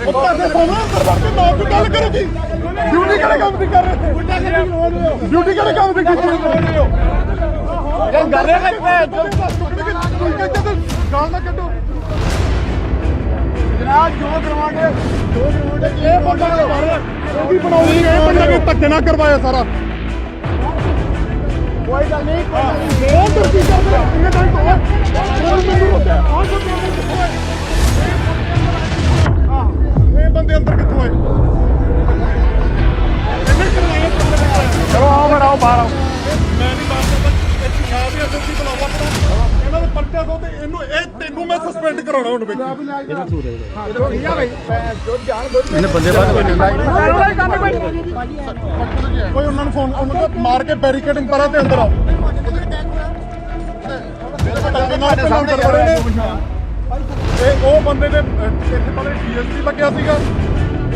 ਉਹ ਤੁਹਾਡੇ ਸਾਹਮਣੇ ਅੰਦਰ ਕੇ ਨਾ ਕੋਈ ਗੱਲ ਕਰੇਗੀ ਡਿਊਟੀ ਕਿਹੜੇ ਕੰਮ ਦੀ ਕਰ ਰਹੇ ਸੀ ਡਿਊਟੀ ਕਿਹੜੇ ਕੰਮ ਦੀ ਕੀਤੀ ਇਹ ਗੱਲ ਹੈ। ਗਾਲ ਨਾ ਕੱਢੋ ਜਨਾਬ ਜੋ ਕਰਵਾਉਂਦੇ ਜੋ ਕਰਵਾਉਂਦੇ ਇਹ ਬੰਦਾ ਉਹ ਵੀ ਇਹ ਬੰਦਾ ਕਿ ਧੱਕੇ ਨਾ ਕਰਵਾਇਆ ਸਾਰਾ ਕੋਈ ਗੱਲ ਨਹੀਂ ਕੋਈ ਗੱਲ ਨਹੀਂ ਉਹ ਅੰਦਰ ਕਰਦੇ ਹੋ। ਇੰਨੇ ਟਾਈਮ ਆਹ ਸਭ ਬੰਦੇ ਅੰਦਰ ਕਿੱਥੋਂ ਆਏ? ਇਹਨੇ ਕਰਵਾਇਆ ਚਲੋ ਆਓ ਫਿਰ ਆਓ ਬਾਹਰ ਆਓ। ਮੈਂ ਨਹੀਂ ਬਾਤ ਕਰਦਾ ਇਹ ਪੰਜਾਬ ਵੀ ਅਸਲ ਦੀ ਬੁਲਾਵਾ ਆਪਣਾ। ਇਹਨਾਂ ਦੇ ਪਰਚਾ ਦੋ ਤੇ ਇਹਨੂੰ ਇਹ ਤੈਨੂੰ ਮੈਂ ਸਸਪੈਂਡ ਕਰਾਉਣਾ ਹੁਣ ਵੇਖੀ ਇਹਨਾਂ ਸੂਰ ਹਾਂ ਠੀਕ ਆ ਭਾਈ ਜੋ ਜਾਣ ਦੋ ਇਹਨੇ ਬੰਦੇ ਬਾਅਦ ਕੋਈ ਉਹਨਾਂ ਨੂੰ ਫੋਨ ਉਹਨਾਂ ਨੂੰ ਮਾਰ ਕੇ ਬੈਰੀਕੇਡਿੰਗ ਪਰਾਂ ਤੇ ਅੰਦਰ ਆਓ। ਮੇਰੇ ਨਾਲ ਸਾਹਮਣੇ ਖੜੇ ਨੇ। ਇਹ ਉਹ ਬੰਦੇ ਦੇ ਅਹ, ਇੱਥੇ ਪਹਿਲੇ ਡੀਐਸਪੀ ਲੱਗਿਆ ਸੀਗਾ।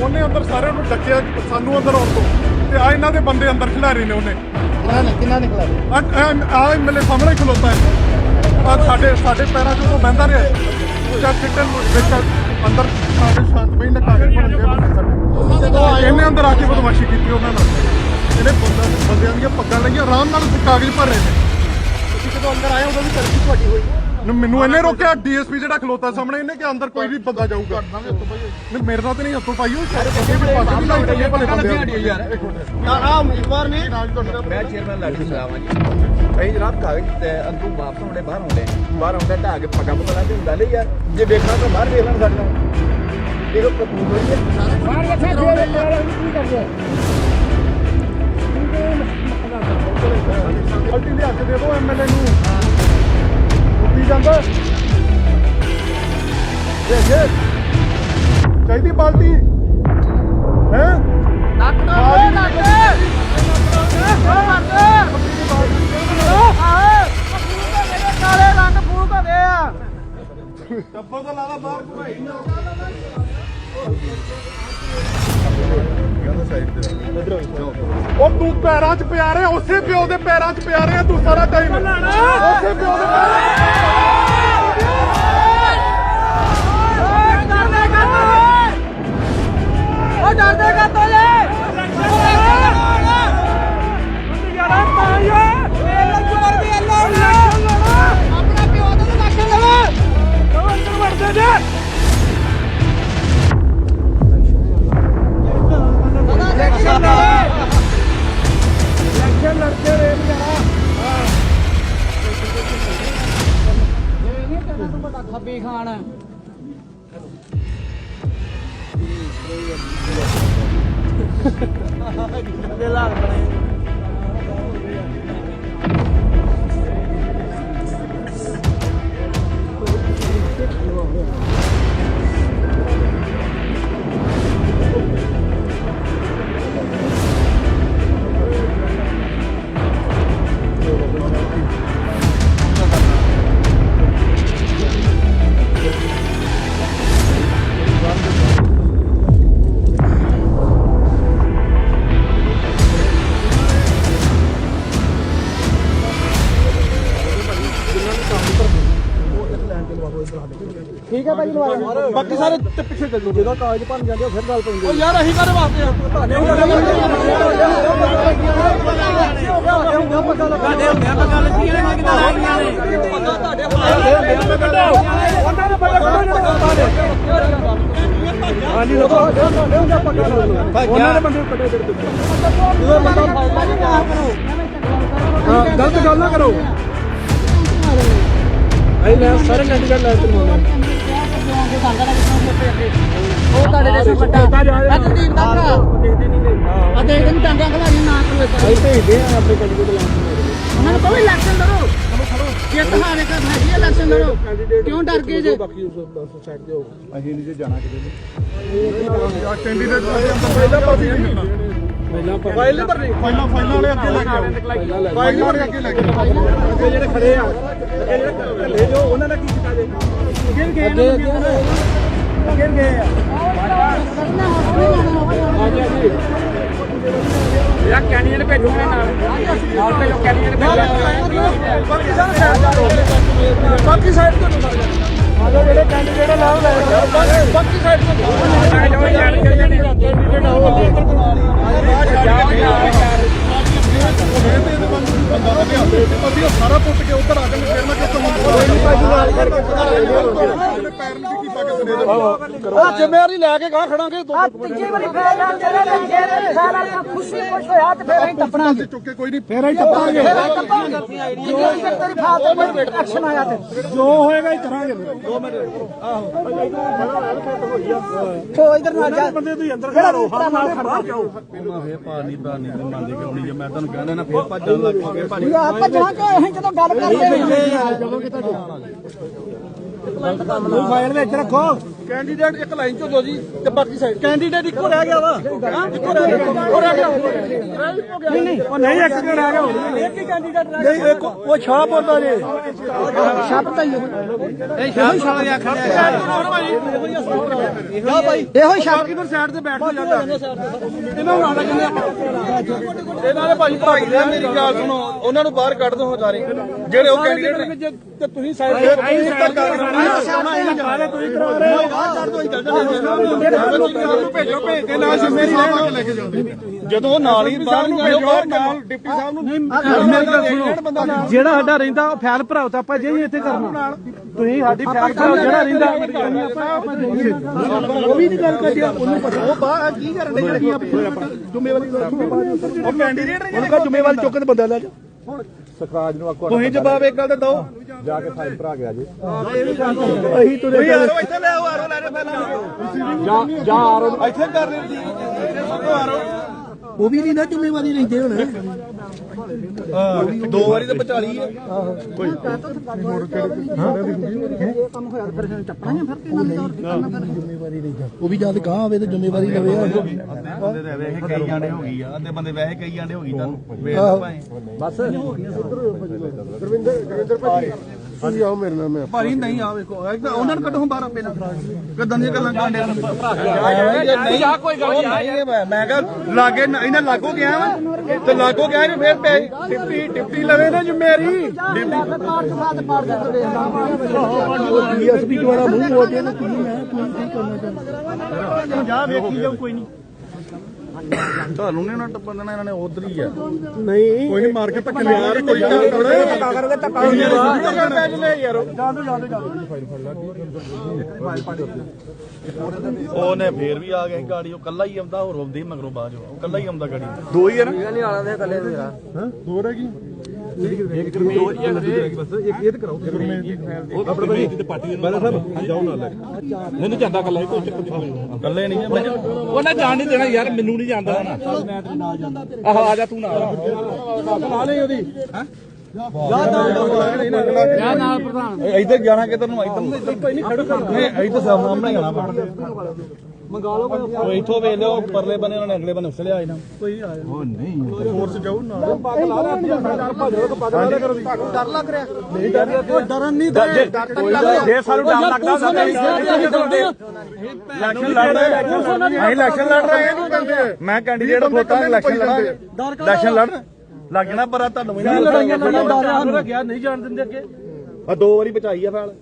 ਉਹਨੇ ਅੰਦਰ ਸਾਰਿਆਂ ਨੂੰ ਡੱਕਿਆ ਸਾਨੂੰ ਅੰਦਰ ਆਉਣ ਤੋਂ। ਤੇ ਆ ਇਹਨਾਂ ਦੇ ਬੰਦੇ ਅੰਦਰ ਖਿਲਾਰੇ ਨੇ ਉਹਨੇ। ਕਿੰਨਾ ਨਿਕਲਾ ਆ ਐਮਐਲਏ ਸਾਹਮਣੇ ਖਲੋਤਾ ਹੈ। ਆ ਸਾਡੇ ਸਾਡੇ ਪੈਰਾਂ 'ਚ ਉਹ ਬਹਿੰਦਾ ਰਿਹਾ। ਜਦ ਸਿੱਟਨ ਵਿੱਚ ਅੰਦਰ ਸਾਡੇ ਸ਼ਾਂਤ ਬਈ ਨੇ ਕਾਗਜ਼ ਭਰਨ ਦੇ ਬੰਦੇ ਸਾਡੇ। ਇਹਨੇ ਅੰਦਰ ਆ ਕੇ ਬਦਮਾਸ਼ੀ ਕੀਤੀ ਉਹਨਾਂ ਨਾਲ। ਇਹਨੇ ਬੰਦਾ ਬੰਦਿਆਂ ਦੀਆਂ ਪੱਗਾਂ ਲਈਆਂ ਆਰਾਮ ਨਾਲ ਕਾਗਜ਼ ਭਰ ਰਹੇ ਨੇ। ਤੁਸੀਂ ਜਦੋਂ ਅੰਦਰ ਆਏ ਉਦੋਂ ਵੀ ਚਰਚੀ ਤੁਹਾਡੀ ਹੋਈ। ਨੂੰ ਮੈਨੂੰ ਇਹਨੇ ਰੋਕਿਆ ਡੀਐਸਪੀ ਜਿਹੜਾ ਖਲੋਤਾ ਸਾਹਮਣੇ ਇਹਨੇ ਕਿ ਅੰਦਰ ਕੋਈ ਵੀ ਬੰਦਾ ਜਾਊਗਾ। ਨਹੀਂ ਮੇਰੇ ਨਾਲ ਤੇ ਨਹੀਂ ਹੱਥੋਂ ਪਾਈ ਉਹ ਸਾਰੇ ਬੰਦੇ ਵੀ ਪਾਸੇ ਵੀ ਲਾਈ ਚੱਲੇ ਭਲੇ ਬੰਦੇ ਯਾਰ। ਨਾ ਆ ਉਮੀਦਵਾਰ ਨੇ। ਮੈਂ ਚੇਅਰਮੈਨ ਲਾਡੀ ਸਲਾਮਾ ਜੀ। ਅਸੀਂ ਜਨਾਬ ਕਾਗਜ਼ ਤੇ ਅੰਦਰੋਂ ਵਾਪਸ ਆਉਂਦੇ ਬਾਹਰ ਆਉਂਦੇ। ਬਾਹਰ ਆਉਂਦੇ ਢਾ ਕੇ ਪੱਗਾ ਪੱਗਾ ਲਾ ਕੇ ਹੁੰਦਾ ਲਈ ਯਾਰ। ਜੇ ਵੇਖਣਾ ਤਾਂ ਬਾਹਰ ਵੇਖ ਲੈਣ ਸਾਡੇ ਨਾਲ। ਇਹੋ ਕਪੂਰ ਹੋਈ ਹੈ ਬਾਹਰ ਰੱਖਿਆ ਜਿਹੜੇ ਕੀ ਕਰਦੇ ਬਾਲਟੀ ਲਿਆ ਕੇ ਦੇ ਦਿਓ ਐਮਐਲਏ ਨੂੰ। ਜਾਂਦਾ ਦੇ ਦੇ ਚਾਹੀਦੀ ਬਾਲਟੀ? ਹੈ? ਤਾਂ ਲਾਦਾ ਬਾਹਰ ਉਹ ਤੂੰ ਪੈਰਾਂ 'ਚ ਪਿਆ ਰਿਹਾ ਉਸੇ ਪਿਓ ਦੇ ਪੈਰਾਂ 'ਚ ਪਿਆ ਰਿਹਾ ਤੂੰ ਸਾਰਾ ਟਾਈਮ ਉਸੇ ਪਿਓ ਦੇ ਪੈਰਾਂ 'ਚ ਲਵਾ ਬਾਕੀ ਸਾਰੇ ਤੇ ਪਿੱਛੇ ਚੱਲ ਜਦੋਂ ਕਾਗਜ਼ ਭੰਨ ਜਾਂਦੇ ਫਿਰ ਗੱਲ ਪੈਂਦੀ ਉਹ ਯਾਰ ਅਸੀਂ ਕਾਹਦੇ ਵਾਸਤੇ ਆ ਤੁਹਾਡੇ ਹੁੰਦੇ ਆ ਪੱਕਾ ਲੱਗੀਆਂ ਨੇ ਕਿਦਾਂ ਲੱਗੀਆਂ ਨੇ ਪਤਾ ਤੁਹਾਡੇ ਉਹਨਾਂ ਦੇ ਪੱਕਾ ਹਾਂਜੀ ਲੋਕੋ ਉਹਨਾਂ ਦੇ ਬੰਦੇ ਕੱਢੇ ਫਿਰ ਜਦੋਂ ਬੰਦਾ ਹਾਂ ਗਲਤ ਗੱਲ ਨਾ ਕਰੋ ਅਈ ਮੈਂ ਸਾਰੇ ਚੰਡੀਗੜ੍ਹ ਲੈ ਕੇ ਆਉਂਦਾ ਉਹ ਤੁਹਾਡੇ ਦੇ ਵੱਡਾ। ਅਤਦੀਪ ਦਾ ਭਰਾ। ਅਤੇ ਇਹਨੂੰ ਟਾਂਗਾ ਖਲਾਰੀ ਨਾ। ਕਰੋ ਅਸੀਂ ਭੇਜਦੇ ਆ ਆਪਣੇ ਚੰਡੀਗੜ੍ਹ ਲੈ ਉਹਨਾਂ ਨੂੰ ਕੋਈ ਇਲੈਕਸ਼ਨ ਲੜੋ। ਇਹ ਕਹਾਣੀ ਕਰ ਹੈ ਜੀ ਇਲੈਕਸ਼ਨ ਲੜੋ। ਕਿਉਂ ਡਰ ਗਏ ਜੇ? ਅਸੀਂ ਨਹੀਂ ਜੇ ਜਾਣਾ ਕਿਤੇ ਆ ਕੈਂਡੀਡੇਟ ਪਹਿਲਾਂ ਪਾਸੇ ਨਹੀਂ ਪਹਿਲਾਂ ਪਹਿਲੇ ਪਰ ਫਾਈਲਾਂ ਫਾਈਲਾਂ ਵਾਲੇ ਅੱਗੇ ਲੈ ਕੇ ਆਓ ਫਾਈਲਾਂ ਵਾਲੇ ਅੱਗੇ ਲੈ ਕੇ ਆਓ ਅੱਗੇ ਜਿਹੜੇ ਖੜੇ ਆ ਅੱਗੇ ਜਿਹੜੇ ਢੱਲੇ ਜੋ ਉਹਨਾਂ ਦਾ ਕੀ ਕੀਤਾ ਜੇ? ਅੱਗੇ ਗਏ ਅੱਗੇ ਅੱਗੇ ਗਏ ਆ। ਹਾਂਜੀ ਹਾਂਜੀ ਯਾ ਕੈਂਡੀਡੇਟ ਭੇਜੂਗੇ ਨਾਲ। ਨਾਲ ਭੇਜੋ ਕੈਂਡੀਡੇਟ ਬਾਕੀ ਸਾਈਡ ਤੋਂ ਜਿਹੜੇ ਕੈਂਡੀਡੇਟ ਨਾਮ ਲੈ ਬਾਕੀ ਸਾਈਡ ਤੋਂ ਅਸੀਂ ਸਾਰਾ ਪੁੱਟ ਕੇ ਉੱਧਰ ਆ ਜਾਵਾਂਗੇ ਫਿਰ ਮੈਂ ਕਿੱਥੋਂ ਪੈਰ ਨੂੰ ਕੀ ਪਾ ਕੇ ਸੁਣੇ ਆ ਜ਼ਿੰਮੇਵਾਰੀ ਲੈ ਕੇ ਗਾਂ ਖੜਾਂਗੇ ਦੋ ਤੀਜੀ ਵਾਰੀ ਫੇਰ ਆ ਜਿਹੜੇ ਨੇ ਜਿਹੜੇ ਸਾਰਾ ਖੁਸ਼ੀ ਖੁਸ਼ ਹੋਇਆ ਤੇ ਫੇਰ ਅਸੀਂ ਟੱਪਣਾ ਤੇ ਚੁੱਕ ਕੇ ਕੋਈ ਨਹੀਂ ਫੇਰ ਹੀ ਟੱਪਾਂਗੇ ਜਿੰਨੀ ਤੱਕ ਤੇਰੀ ਫਾਲਤੂ ਕੋਈ ਐਕਸ਼ਨ ਆਇਆ ਤੇ। ਜੋ ਹੋਏਗਾ ਹੀ ਕਰਾਂਗੇ। ਤੋ ਇਧਰ ਨਾ ਜਾ। ਬੰਦੇ ਤੁਸੀਂ ਅੰਦਰ ਜਿਹੜਾ ਰੋਹਾ। ਨਾਲ ਖੜਾ ਫੇਰ ਪਾਣੀ ਪਾਣੀ ਤੇ ਜੇ ਮੈਂ ਤੁਹਾਨੂੰ ਕਹਿੰਦਾ ਨਾ ਫੇਰ ਭੱਜਣ ਲੱਗ ਪਓਗੇ ਭਾਜੀ। ਆਪਾਂ ਜਾਂ ਕੇ ਅਸੀਂ ਜਦੋਂ ਗੱਲ ਕਰਦੇ ਫਾਈਲ ਵਿੱਚ ਰੱਖੋ। ਕੈਂਡੀਡੇਟ ਇੱਕ ਲਾਈਨ ਚੋਂ ਦੋ ਜੀ ਤੇ ਬਾਕੀ ਸਾਈਡ ਕੈਂਡੀਡੇਟ ਇੱਕੋ ਰਹਿ ਗਿਆ ਵਾ। ਇੱਕੋ ਰਹਿ ਗਿਆ। ਉਹ ਰਹਿ ਗਿਆ। ਨਹੀਂ ਨਹੀਂ ਉਹ ਨਹੀਂ ਇੱਕ ਰਹਿ ਗਿਆ ਇੱਕ ਹੀ ਕੈਂਡੀਡੇਟ ਰਹਿ ਗਿਆ। ਨਹੀਂ ਇੱਕ ਉਹ ਸ਼ਾਹਪੁਰ ਦਾ ਜੇ। ਸ਼ਬਦ ਹੀ ਇਹ ਸ਼ਾਹ ਸ਼ਾਹ ਦੇ ਆਖਿਆ ਜਾ ਭਾਈ। ਇਹੋ ਸ਼ਬਦ ਕਿਧਰ ਸਾਈਡ ਤੇ ਬੈਠ ਜਾਂਦਾ? ਇਹਨਾਂ ਨੂੰ ਆਣਾ ਕਹਿੰਦੇ ਆਪਾਂ ਇਹਨਾਂ ਦੇ ਭਾਈ ਭਾਈ ਦੇ ਮੇਰੀ ਗੱਲ ਸੁਣੋ। ਉਹਨਾਂ ਨੂੰ ਬਾਹਰ ਕੱਢ ਦੋ ਹਜ਼ਾਰੇ ਜਿਹੜੇ ਉਹ ਕੈਂਡੀਡੇਟ ਨੇ। ਤੇ ਤੁਸੀਂ ਸਾਈਡ ਤੇ ਤੁਸੀਂ ਕਰਾ। ਰਹੇ ਹੋ। ਬਾਹਰ ਕੱਢ ਦੋ ਅਸੀਂ ਚੱਲ ਜਾਂਦੇ ਭੇਜੋ ਭੇਜ ਕੇ ਨਾਲ ਮੇਰੀ ਰਹਿਣ ਲੈ ਕੇ ਜਾਂਦੇ ਜਦੋਂ ਉਹ ਨਾਲ ਹੀ ਬਾਹਰ ਨੂੰ ਭੇਜੋ ਨਾਲ ਡਿਪਟੀ ਸਾਹਿਬ ਨੂੰ ਮੇਰੀ ਗੱਲ ਸੁਣੋ। ਜਿਹੜਾ ਸਾਡਾ ਰਹਿੰਦਾ ਉਹ ਫੈਲ ਭਰਾਓ ਤਾਂ ਆਪਾਂ ਜੇ ਇੱਥੇ ਕਰਨਾ। ਤੁਸੀਂ ਸਾਡੀ ਫੈਲ ਭਰਾਓ ਜਿਹੜਾ ਰਹਿੰਦਾ। ਉਹ ਵੀ ਨਹੀਂ ਗੱਲ ਕਰਦੀ ਉਹਨੂੰ ਪਤਾ। ਉਹ ਬਾਹਰ ਕੀ ਕਰਨ ਦੇ ਜਿਹੜੇ ਜ਼ਿੰਮੇਵਾਰੀ ਉਹ ਕੈਂਡੀਡੇਟ ਨੇ ਉਹਨੂੰ ਕਹ ਜ਼ਿੰਮੇਵਾਰੀ ਚੁੱਕ ਕੇ ਬੰਦਾ ਲੈ ਜਾ। ਸਖਰਾਜ ਨੂੰ ਆਖੋ ਤੁਸੀਂ ਜਵਾਬ ਇੱਕ ਗੱਲ ਤੇ ਦਿਓ। ਜਾ ਕੇ ਫਾਈਲ ਭਰਾ ਗਿਆ ਜੀ। ਅਸੀਂ ਤੁਰੇ ਤੁਸੀਂ ਆਰੋ ਇੱਥੇ ਲੈ ਆਓ ਆਰੋ ਲੈ ਜਾਓ ਪਹਿਲਾਂ। ਜਾ ਜਾ ਆ ਰਹੇ ਇੱਥੇ ਕਰ ਰਹੇ ਜੀ। ਇੱਥੇ ਸਭ ਆਰੋ ਉਹ ਵੀ ਨਹੀਂ ਨਾ ਜ਼ਿੰਮੇਵਾਰੀ ਲੈਂਦੇ ਹੁਣ। ਦੋ ਵਾਰੀ ਤਾਂ ਬਚਾ ਲਈ ਹੈ। ਇਹ ਕੰਮ ਹੋਇਆ ਫਿਰ ਅਸੀਂ ਟੱਪਣਾ ਫਿਰ ਕਿਹਨਾਂ ਦੇ ਤੌਰ ਤੇ ਕਰਨਾ ਫਿਰ ਉਹ ਵੀ ਜਦ ਗਾਂ ਆਵੇ ਤੇ ਜ਼ਿੰਮੇਵਾਰੀ ਲਵੇ ਆ। ਅੱਧੇ ਬੰਦੇ ਤਾਂ ਵੈਸੇ ਕਈ ਜਾਂਦੇ ਹੋ ਗਈ ਆ। ਅੱਧੇ ਬੰਦੇ ਵੈਸੇ ਕਈ ਜਾਂਦੇ ਹੋ ਗਈ ਤੁਹਾਨੂੰ ਵੇਖ ਲਓ ਭਾਈ। ਹਾਂਜੀ। ਆਓ ਮੇਰੇ ਨਾਲ ਮੈਂ ਭਾਈ ਨਹੀਂ ਆ ਵੇਖੋ। ਉਹਨਾਂ ਨੂੰ ਕੱਢੋ ਬਾਹਰ ਪਹਿਲਾਂ ਕਦਾਂ ਦੀਆਂ ਗੱਲਾਂ ਕਾਂਡੇ ਨਹੀਂ ਆ ਕੋਈ ਗੱਲ ਨਹੀਂ। ਮੈਂ ਕਿਹਾ ਲਾਗੇ ਇਹਨਾਂ ਲਾਗੋ ਗਿਆ ਵਾ। ਤੇ ਲਾਗੋ ਗਿਆ ਨੇ ਫੇਰ ਪੈ ਟਿੱਪੀ ਟਿੱਪੀ ਲਵੇ ਨਾ ਤੋਂ ਬਾਅਦ ਪਾੜ ਦੇ ਦੇ ਡੀਐਸਪੀ ਦੁਆਰਾ ਮੂੰਹ ਦੇ ਕੀ ਮੈਂ ਤੂੰ ਕੀ ਕਰਨਾ ਚਾਹੁੰਦਾ। ਜਾ ਵੇਖੀ ਜਾਓ ਕੋਈ ਨਹੀਂ। ਤੁਹਾਨੂੰ ਨਹੀਂ ਨਾ ਟੱਪਣ ਦੇਣਾ ਇਹਨਾਂ ਨੇ ਉਧਰ ਹੀ ਆ। ਨਹੀਂ। ਕੋਈ ਨਹੀਂ ਮਾਰ ਕੇ ਧੱਕੇ ਲਿਆ ਕੋਈ ਗੱਲ ਥੋੜਾ ਧੱਕਾ ਕਰਕੇ ਧੱਕਾ ਯਾਰ। ਉਹਨੇ ਫੇਰ ਵੀ ਆ ਗਿਆ ਗਾੜੀ ਉਹ ਕੱਲਾ ਹੀ ਆਉਂਦਾ ਹੋਰ ਆਉਂਦੀ ਮਗਰੋਂ ਬਾਅਦ ਉਹ ਕੱਲਾ ਹੀ ਆਉਂਦਾ ਗਾੜੀ। ਦੋ ਹੀ ਹੈ ਨਾ ਦੋ ਰਹਿ ਗਈ ਕੱਲੇ ਨਹੀਂ ਆ ਉਹਨਾਂ ਜਾਣ ਨਹੀਂ ਦੇਣਾ ਯਾਰ ਮੈਨੂੰ ਨਹੀਂ ਜਾਂਦਾ ਨਾ ਆਹੋ ਆ ਜਾ ਤੂੰ ਨਾਲ ਇੱਧਰ ਜਾਣਾ ਕਿੱਧਰ ਨੂੰ ਇੱਧਰ ਨੂੰ ਇੱਧਰ ਕੋਈ ਨਹੀਂ ਖੜੂ ਨਹੀਂ ਇੱਧਰ ਸਾਹਮਣੇ ਜਾਣਾ ਮੰਗਾ ਲਓ ਉਹ ਇੱਥੋਂ ਵੇਖ ਲਿਓ ਪਰਲੇ ਬੰਨੇ ਉਹਨਾਂ ਨੇ ਅਗਲੇ ਬੰਨੇ ਉਸਲੇ ਆਏ ਨਾ। ਕੋਈ ਆਇਆ ਉਹ ਨਹੀਂ। ਫੋਰਸ ਜਾਊ ਨਾਲ। ਜੇ ਸਾਨੂੰ ਡਰ ਲੱਗਦਾ ਤਾਂ ਇਲੈਕਸ਼ਨ ਲੜ ਰਹੇ ਅਸੀਂ ਇਲੈਕਸ਼ਨ ਲੜ ਰਹੇ ਇਹਨੂੰ ਕਹਿੰਦੇ ਆ। ਮੈਂ ਕੈਂਡੀਡੇਟ ਖੋਤਾ ਇਲੈਕਸ਼ਨ ਲੜਾਂਗੇ। ਇਲੈਕਸ਼ਨ ਲੜ ਲੱਗ ਜਾਣਾ ਪਰ ਤੁਹਾਨੂੰ ਨਾ ਲੜਾਈਆਂ ਲੜਾਈਆਂ ਡਰ ਸਾਨੂੰ ਰੱਖਿਆ ਨਹੀਂ ਜਾਣ ਦਿੰਦੇ ਅੱਗੇ। ਆ ਦੋ ਵਾਰੀ ਬਚਾਈ ਆ ਫੈਲ।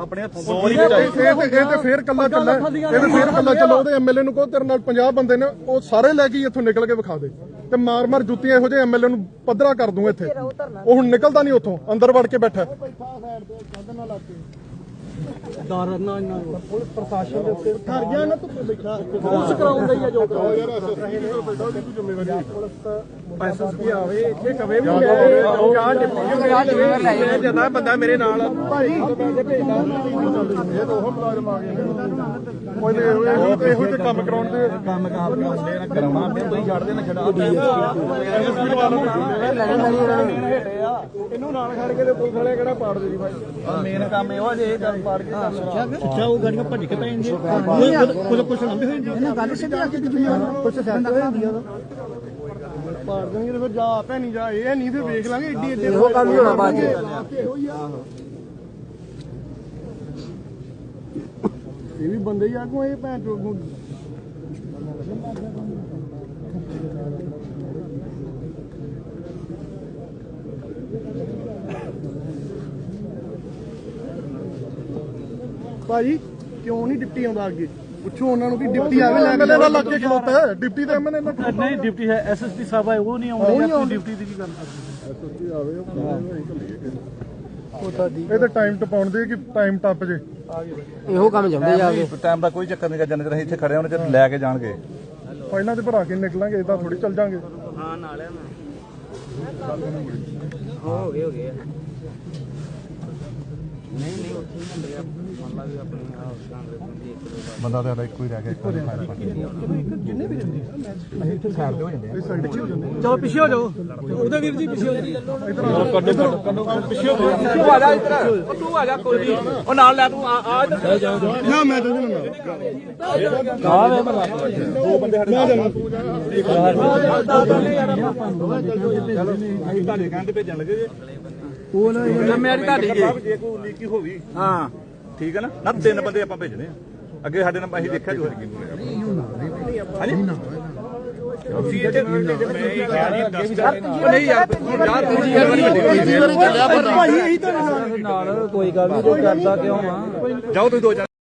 ਆਪਣੇ ਹੱਥੋਂ ਇਹ ਤੇ ਇਹ ਤੇ ਫੇਰ ਕੱਲਾ ਚੱਲਾ। ਇਹ ਤੇ ਫੇਰ ਕੱਲਾ ਚੱਲਾ ਉਹਦੇ ਐਮਐਲਏ ਨੂੰ ਕਹੋ ਤੇਰੇ ਨਾਲ 50 ਬੰਦੇ ਨੇ ਉਹ ਸਾਰੇ ਲੈ ਕੇ ਇੱਥੋਂ ਨਿਕਲ ਕੇ ਵਿਖਾ ਦੇ। ਤੇ ਮਾਰ ਮਾਰ ਜੁੱਤੀਆਂ ਇਹੋ ਜਿਹੇ ਐਮਐਲਏ ਨੂੰ ਪੱਧਰਾ ਕਰ ਦੂੰ ਇੱਥੇ। ਉਹ ਹੁਣ ਨਿਕਲਦਾ ਨਹੀਂ ਉੱਥੋਂ ਅੰਦਰ ਵੜ ਕੇ ਬੈਠਾ। ਡਰ ਨਾ ਇੰਨਾ ਪੁਲਿਸ ਪ੍ਰਸ਼ਾਸਨ ਦੇ ਉੱਤੇ ਘਰ ਗਿਆ ਨਾ ਤੂੰ ਬੈਠਾ। ਪੁਲਿਸ ਕਰਾਉਂਦਾ ਹੀ ਆ ਜੋ ਕਰਾਉਂਦਾ ਯਾਰ ਐਸਐਸਪੀ ਦੀ ਬੈਠਾ ਉਹਦੀ ਕੋਈ ਜ਼ਿੰਮੇਵਾਰੀ ਐਸਐਸਪੀ ਆਵੇ ਇੱਥੇ ਕਵੇ ਵੀ ਮੈਂ ਜਾਂ ਡਿਪਟੀ ਮੈਂ ਜਦਾ ਬੰਦਾ ਮੇਰੇ ਨਾਲ ਭਾਈ ਇਹ ਤਾਂ ਉਹ ਮੁਲਾਜ਼ਮ ਆ ਗਏ। ਕੋਈ ਤੇ ਇਹੋ ਇਹੋ ਜਿਹੇ ਕੰਮ ਕਰਾਉਣ ਦੇ। ਕੰਮ ਕਾਰ ਕਰਦੇ ਨਾ ਕਰਾਉਣਾ ਫਿਰ ਤੁਸੀਂ ਛੱਡ ਦੇਣਾ ਛਡਾ ਐਸਐਸਪੀ ਵਾਲਾ ਇਹਨੂੰ ਨਾਲ ਖੜ ਕੇ ਤੇ ਪੁਲਿਸ ਵਾਲੇ ਕਿਹੜਾ ਪਾੜ ਦੇ ਜੀ ਭਾਈ? ਮੇਨ ਕੰਮ ਇਹੋ ਜੇ ਗੱਲ ਪਾੜ ਕੇ ਅੱਛਾ ਉਹ ਗਾੜੀਆਂ ਭੱਜ ਕੇ ਪੈ ਜਾਂਦੀਆਂ ਕੋਲ ਕੁਝ ਲੰਬੇ ਹੋਏ ਇਹਨਾਂ ਗੱਲ ਸਿੱਧੀ ਆ ਕੇ ਜ਼ਿੰਮੇਵਾਰੀ ਕੁਝ ਸੈੱਟ ਹੋ ਜਾਂਦੀ ਆ। ਪਾੜ ਦੇਣਗੇ ਤੇ ਫਿਰ ਜਾ ਆਪੇ ਨਹੀਂ ਜਾ ਇਹ ਨਹੀਂ ਵੇਖ ਲਾਂਗੇ ਏਡੀ ਏਡੀ ਇਹੋ ਕੰਮ ਹੀ ਹੋਣਾ ਬਾਅਦ ਚ। ਇਹ ਵੀ ਬੰਦੇ ਹੀ ਆਗੂ ਇਹ ਭੈਣ ਚੋਦ ਭਾਜੀ ਕਿਉਂ ਨਹੀਂ ਡਿਪਟੀ ਆਉਂਦਾ ਅੱਗੇ? ਪੁੱਛੋ ਉਹਨਾਂ ਨੂੰ ਕਿ ਡਿਪਟੀ ਆਵੇ ਲੈ ਕੇ ਨਾਲ ਲੱਗ ਕੇ ਖਲੋਤਾ ਹੈ। ਡਿਪਟੀ ਤੇ ਐਮਐਲਏ ਨਾਲ ਨਹੀਂ ਡਿਪਟੀ ਹੈ ਐਸਐਸਪੀ ਸਾਹਿਬ ਆਏ ਉਹ ਨਹੀਂ ਆਉਂਦੇ ਜਾਂ ਡਿਪਟੀ ਦੀ ਕੀ ਗੱਲ ਇਹ ਤਾਂ ਟਾਈਮ ਟਪਾਉਣ ਦੇ ਕਿ ਟਾਈਮ ਟੱਪ ਜੇ। ਇਹੋ ਕੰਮ ਚਾਹੁੰਦੇ ਜਾ ਕੇ ਟਾਈਮ ਦਾ ਕੋਈ ਚੱਕਰ ਨਹੀਂ ਅਸੀਂ ਇੱਥੇ ਖੜੇ ਹਾਂ ਉਹਨੇ ਲੈ ਕੇ ਜਾਣਗੇ। ਪਹਿਲਾਂ ਤੇ ਭਰਾ ਕੇ ਨਿਕਲਾਂਗੇ ਇਦਾਂ ਥੋੜੀ ਚੱਲ ਜਾਾਂਗੇ। ਹੋ ਗਏ ਹੋ ਗਏ। ਨਹੀਂ ਨਹੀਂ ਉੱਥੇ ਹੀ ਹੁੰਦੇ ਆ ਮੰਨ ਲਾ ਵੀ ਆਪਣੀ ਆਹ ਕਾਂਗਰਸ ਹੁੰਦੀ ਇੱਕ ਦੋ ਵਾਰ ਬੰਦਾ ਤਾਂ ਇੱਕੋ ਹੀ ਰਹਿ ਗਿਆ ਇੱਕੋ ਹੀ ਚਲੋ ਪਿੱਛੇ ਹੋ ਜਾਓ। ਉਹਦੇ ਵੀਰ ਜੀ ਪਿੱਛੇ ਹੋ ਜਾਓ। ਤੂੰ ਆ ਜਾ ਇੱਧਰ ਉਹ ਤੂੰ ਆ ਜਾ ਕੋਈ ਨਹੀਂ। ਉਹ ਨਾਲ ਲੈ ਤੂੰ ਆ ਆ ਇੱਧਰ। ਨਾ ਮੈਂ ਤਾਂ ਨਹੀਂ ਤੁਹਾਡੇ ਕਹਿੰਦੇ ਭੇਜਣ ਲੱਗੇ ਜੇ। ਉਹ ਨਾ ਜ਼ਿੰਮੇਵਾਰੀ ਤੁਹਾਡੀ ਜੇ ਜੇ ਕੋਈ ਲੀਕੀ ਹੋ ਗਈ ਹਾਂ। ਠੀਕ ਹੈ ਨਾ? ਨਾ ਤਿੰਨ ਬੰਦੇ ਆਪਾਂ ਭੇਜਣੇ ਆ। ਅੱਗੇ ਸਾਡੇ ਨਾਲ ਅਸੀਂ ਦੇਖਿਆ ਜੋ ਹਾਂਜੀ? ਅਸੀਂ ਇਹ ਤੇ ਮੈਂ ਯਾਰ ਨਹੀਂ ਯਾਰ ਯਾਰ ਤੁਸੀਂ ਯਾਰ ਬੜੀ ਵੱਡੀ ਭਾਜੀ ਇਹੀ ਤਾਂ ਨਾਲ ਕੋਈ ਗੱਲ ਨਹੀਂ ਜੋ ਕਰਦਾ ਕਿਉਂ ਆ? ਜਾਓ ਤੁਸੀਂ ਦੋ ਚਾਰ।